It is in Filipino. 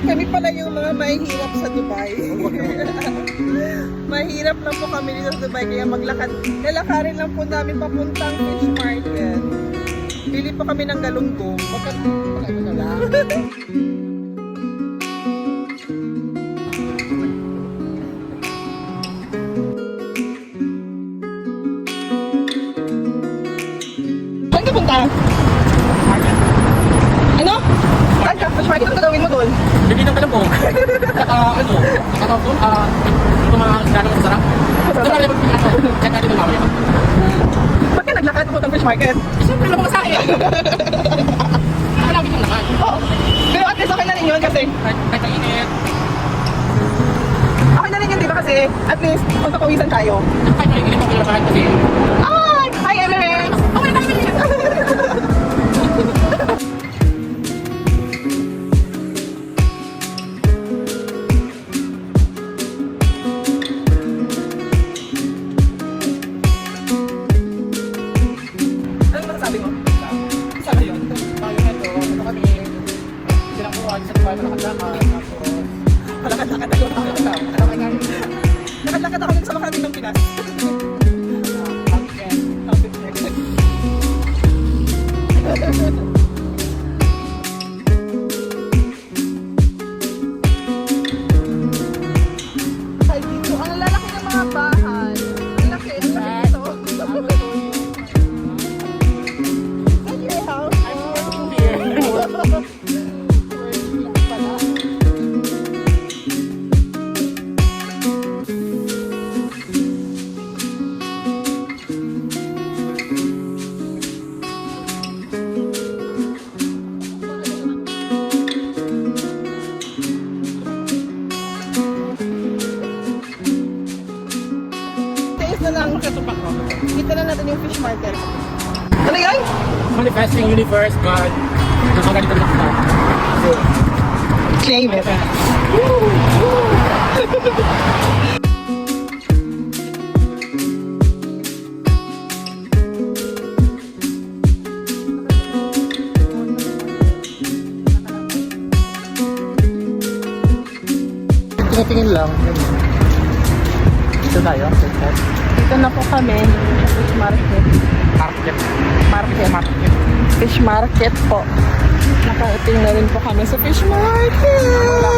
Kami pala yung mga mahihirap sa Dubai. Mahirap lang po kami dito sa Dubai kaya maglakad. Lalakarin lang po namin papuntang fish market. Bili po kami ng galunggong. Bakit pala na lang? ano, doon, ah, ito mga gano'ng masarap. Ito na rin magpipilihan ko. Check natin yung mamaya. Ba't ka naglakad papuntang fish market? Siyempre naman sa akin. Malapit lang naman. Oo. Pero at least okay na rin yun kasi Kahit kahit ang init, okay na rin yun, di ba? Kasi at least magpapawisan tayo. kahit ang init, okay lang akin kasi silang buwan sa Dubai, malakad-lakad. Tapos, Malakad-lakad ako. Lakad-lakad ako sa makarating ng Pinas. Taste na lang. Kita na natin yung fish market. Ano yan? Manifesting universe, God. Nakaganito ako. So, Claim it. Tingin-tingin lang. Dito tayo. Dito na po kami. Fish market. Market. Market. Market. Fish market po. Nakarating na rin po kami sa fish market.